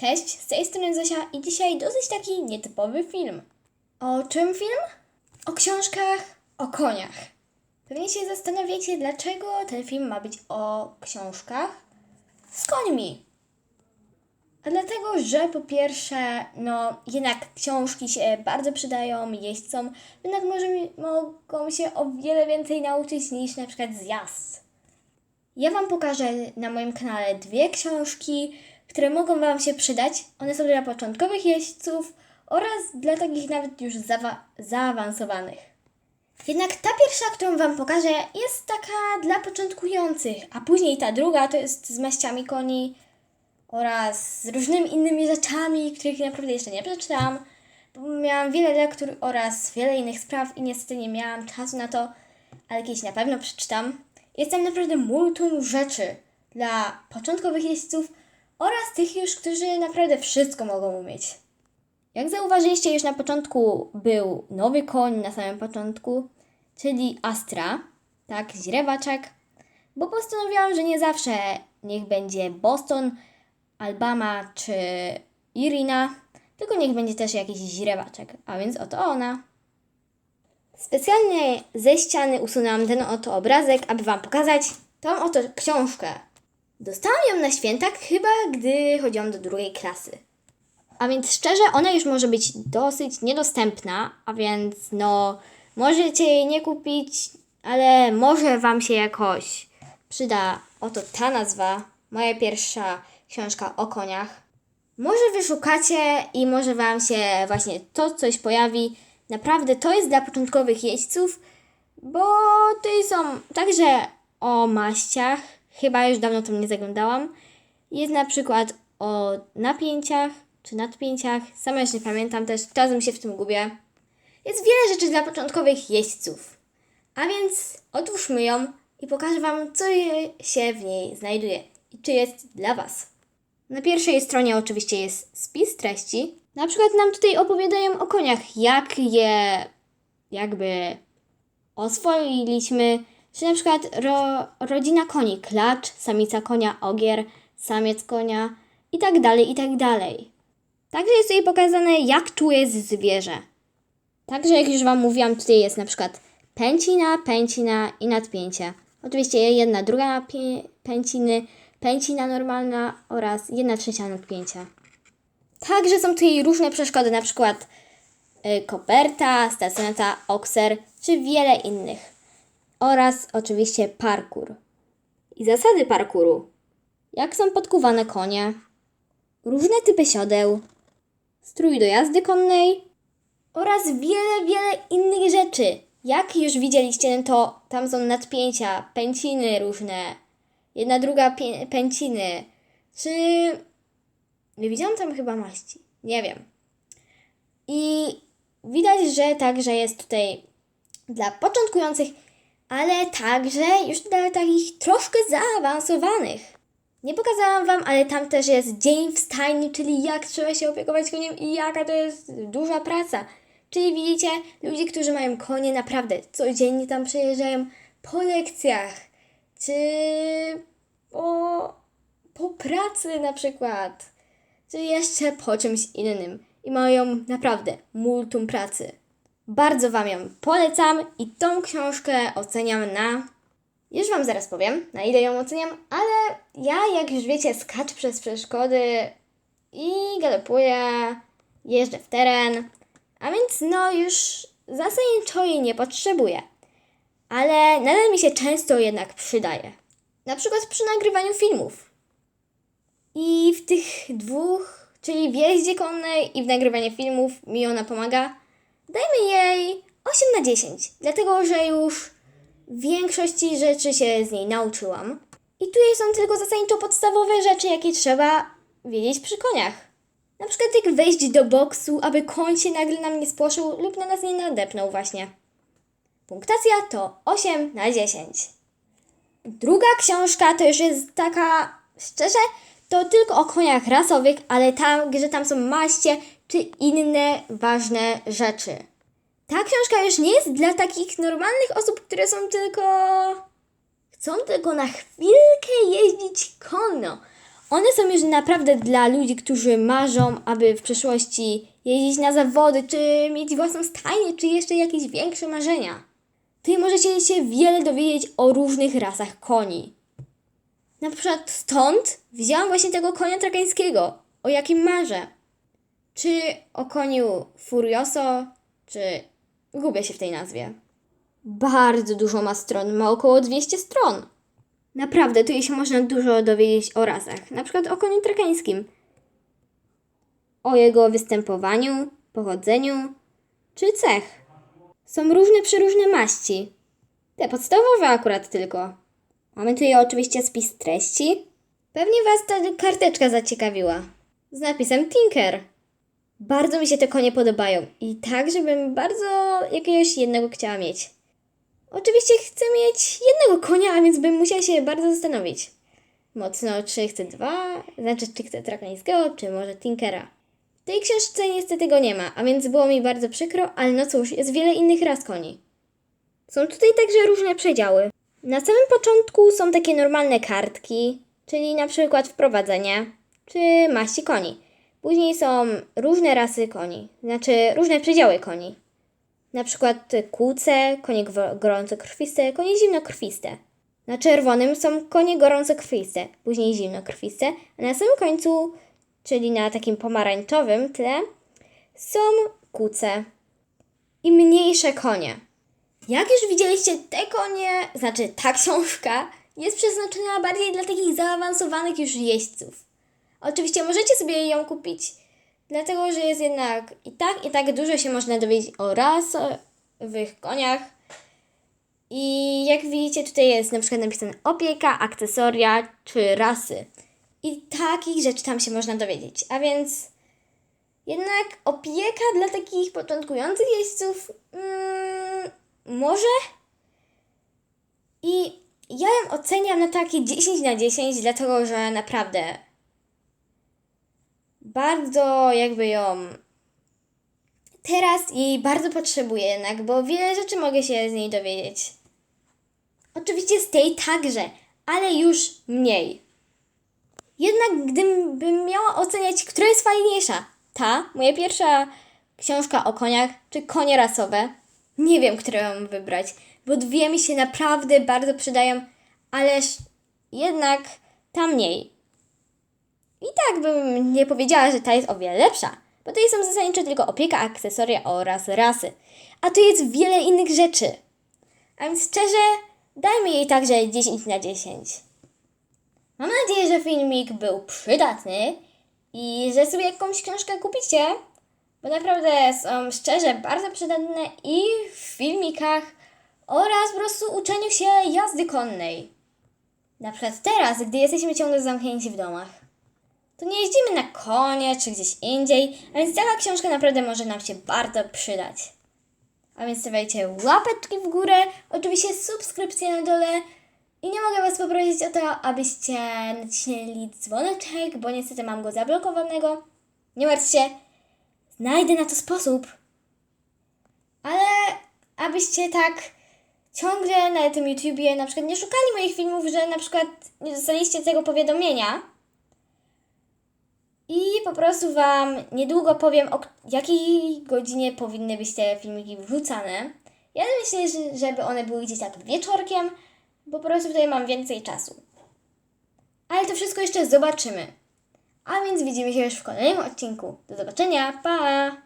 Cześć, z tej strony Zosia i dzisiaj dosyć taki nietypowy film. O czym film? O książkach, o koniach. Pewnie się zastanawiacie, dlaczego ten film ma być o książkach z końmi. A dlatego, że po pierwsze, no jednak książki się bardzo przydają jeźdźcom, jednak może, mogą się o wiele więcej nauczyć niż na przykład z jazd. Ja Wam pokażę na moim kanale dwie książki, które mogą Wam się przydać. One są dla początkowych jeźdźców oraz dla takich nawet już zaawansowanych. Jednak ta pierwsza, którą Wam pokażę, jest taka dla początkujących, a później ta druga to jest z maściami koni oraz z różnymi innymi rzeczami, których naprawdę jeszcze nie przeczytałam. Miałam wiele lektur oraz wiele innych spraw i niestety nie miałam czasu na to, ale kiedyś na pewno przeczytam. Jest tam naprawdę multum rzeczy dla początkowych jeźdźców oraz tych już, którzy naprawdę wszystko mogą umieć. Jak zauważyliście, już na początku był nowy koń na samym początku, czyli Astra, tak, źrebaczek, bo postanowiłam, że nie zawsze niech będzie Boston, Alabama czy Irina, tylko niech będzie też jakiś źrebaczek, a więc oto ona. Specjalnie ze ściany usunęłam ten oto obrazek, aby Wam pokazać tą oto książkę. Dostałam ją na świętach chyba, gdy chodziłam do drugiej klasy. A więc szczerze, ona już może być dosyć niedostępna, a więc no, możecie jej nie kupić, ale może Wam się jakoś przyda oto ta nazwa, moja pierwsza książka o koniach. Może wyszukacie i może Wam się właśnie to coś pojawi. Naprawdę to jest dla początkowych jeźdźców, bo tutaj są także o maściach. Chyba już dawno tam nie zaglądałam. Jest na przykład o napięciach czy nadpięciach. Sama już nie pamiętam też, czasem się w tym gubię. Jest wiele rzeczy dla początkowych jeźdźców. A więc otwórzmy ją i pokażę Wam, co się w niej znajduje i czy jest dla Was. Na pierwszej stronie oczywiście jest spis treści. Na przykład nam tutaj opowiadają o koniach, jak je jakby oswoiliśmy, czy na przykład ro, rodzina koni, klacz, samica konia, ogier, samiec konia i tak dalej, i tak dalej. Także jest tutaj pokazane, jak czuje zwierzę. Także jak już Wam mówiłam, tutaj jest na przykład pęcina, pęcina i nadpięcie. Oczywiście jedna druga pęciny, pęcina normalna oraz jedna trzecia nadpięcia. Także są tutaj różne przeszkody, na przykład y, koperta, stacjonata, okser czy wiele innych. Oraz oczywiście parkour. I zasady parkouru. Jak są podkuwane konie, różne typy siodeł, strój do jazdy konnej oraz wiele, wiele innych rzeczy. Jak już widzieliście, no to tam są nadpięcia, pęciny różne, jedna druga pęciny, czy... Nie widziałam tam chyba maści, nie wiem. I widać, że także jest tutaj dla początkujących, ale także już dla takich troszkę zaawansowanych. Nie pokazałam Wam, ale tam też jest dzień w stajni, czyli jak trzeba się opiekować koniem i jaka to jest duża praca. Czyli widzicie, ludzie, którzy mają konie, naprawdę codziennie tam przyjeżdżają po lekcjach, czy po, po pracy na przykład, czy jeszcze po czymś innym. I mają naprawdę multum pracy. Bardzo Wam ją polecam i tą książkę oceniam na już Wam zaraz powiem, na ile ją oceniam, ale ja, jak już wiecie, skaczę przez przeszkody i galopuję, jeżdżę w teren, a więc no już zasadniczo jej nie potrzebuję. Ale nadal mi się często jednak przydaje. Na przykład przy nagrywaniu filmów. I w tych dwóch, czyli w jeździe konnej i w nagrywaniu filmów mi ona pomaga. Dajmy jej 8 na 10, dlatego że już większości rzeczy się z niej nauczyłam. I tutaj są tylko zasadniczo podstawowe rzeczy, jakie trzeba wiedzieć przy koniach. Na przykład jak wejść do boksu, aby koń się nagle nam nie spłoszył lub na nas nie nadepnął właśnie. Punktacja to 8 na 10. Druga książka to już jest taka, szczerze, to tylko o koniach rasowych, ale tam, gdzie tam są maście czy inne ważne rzeczy. Ta książka już nie jest dla takich normalnych osób, które są tylko. chcą tylko na chwilkę jeździć konno. One są już naprawdę dla ludzi, którzy marzą, aby w przyszłości jeździć na zawody, czy mieć własną stajnię, czy jeszcze jakieś większe marzenia. Tutaj możecie się wiele dowiedzieć o różnych rasach koni. Na przykład stąd wzięłam właśnie tego konia trakańskiego, o jakim marzę. Czy o koniu Furioso, czy gubię się w tej nazwie. Bardzo dużo ma stron, ma około 200 stron. Naprawdę, tu się można dużo dowiedzieć o rasach, na przykład o koniu trakańskim. O jego występowaniu, pochodzeniu, czy cech. Są różne przeróżne maści. Te podstawowe akurat tylko. Mamy tutaj oczywiście spis treści. Pewnie Was ta karteczka zaciekawiła. Z napisem Tinker. Bardzo mi się te konie podobają i tak, żebym bardzo jakiegoś jednego chciała mieć. Oczywiście chcę mieć jednego konia, a więc bym musiała się bardzo zastanowić. Mocno, czy chcę dwa, znaczy czy chcę trakańskiego, czy może Tinkera. W tej książce niestety go nie ma, a więc było mi bardzo przykro, ale no cóż, jest wiele innych ras koni. Są tutaj także różne przedziały. Na samym początku są takie normalne kartki, czyli na przykład wprowadzenie, czy maści koni. Później są różne rasy koni, znaczy różne przedziały koni. Na przykład kłuce, konie gorącokrwiste, konie zimnokrwiste. Na czerwonym są konie gorącokrwiste, później zimnokrwiste, a na samym końcu, czyli na takim pomarańczowym tle, są kuce i mniejsze konie. Jak już widzieliście, te konie, znaczy ta książka jest przeznaczona bardziej dla takich zaawansowanych już jeźdźców. Oczywiście możecie sobie ją kupić, dlatego że jest jednak i tak, i tak dużo się można dowiedzieć o rasowych koniach. I jak widzicie, tutaj jest na przykład napisane opieka, akcesoria czy rasy. I takich rzeczy tam się można dowiedzieć. A więc jednak opieka dla takich początkujących jeźdźców mm, może. I ja ją oceniam na takie 10 na 10, dlatego że naprawdę bardzo jakby ją teraz jej bardzo potrzebuję jednak, bo wiele rzeczy mogę się z niej dowiedzieć. Oczywiście z tej także, ale już mniej. Jednak gdybym miała oceniać, która jest fajniejsza, ta, moja pierwsza książka o koniach, czy konie rasowe, nie wiem, którą wybrać, bo dwie mi się naprawdę bardzo przydają, ależ jednak ta mniej. I tak bym nie powiedziała, że ta jest o wiele lepsza, bo tutaj są zasadniczo tylko opieka, akcesoria oraz rasy. A tu jest wiele innych rzeczy. A więc szczerze, dajmy jej także 10 na 10. Mam nadzieję, że filmik był przydatny i że sobie jakąś książkę kupicie, bo naprawdę są szczerze bardzo przydatne i w filmikach oraz po prostu uczeniu się jazdy konnej. Na przykład teraz, gdy jesteśmy ciągle zamknięci w domach to nie jeździmy na konie czy gdzieś indziej, a więc taka książka naprawdę może nam się bardzo przydać. A więc stawiajcie łapeczki w górę, oczywiście subskrypcję na dole i nie mogę Was poprosić o to, abyście nacisnęli dzwoneczek, bo niestety mam go zablokowanego. Nie martwcie znajdę na to sposób. Ale abyście tak ciągle na tym YouTubie na przykład nie szukali moich filmów, że na przykład nie dostaliście tego powiadomienia, i po prostu Wam niedługo powiem, o jakiej godzinie powinny być te filmiki wrzucane. Ja myślę, że- żeby one były gdzieś tak wieczorkiem, bo po prostu tutaj mam więcej czasu. Ale to wszystko jeszcze zobaczymy. A więc widzimy się już w kolejnym odcinku. Do zobaczenia, pa!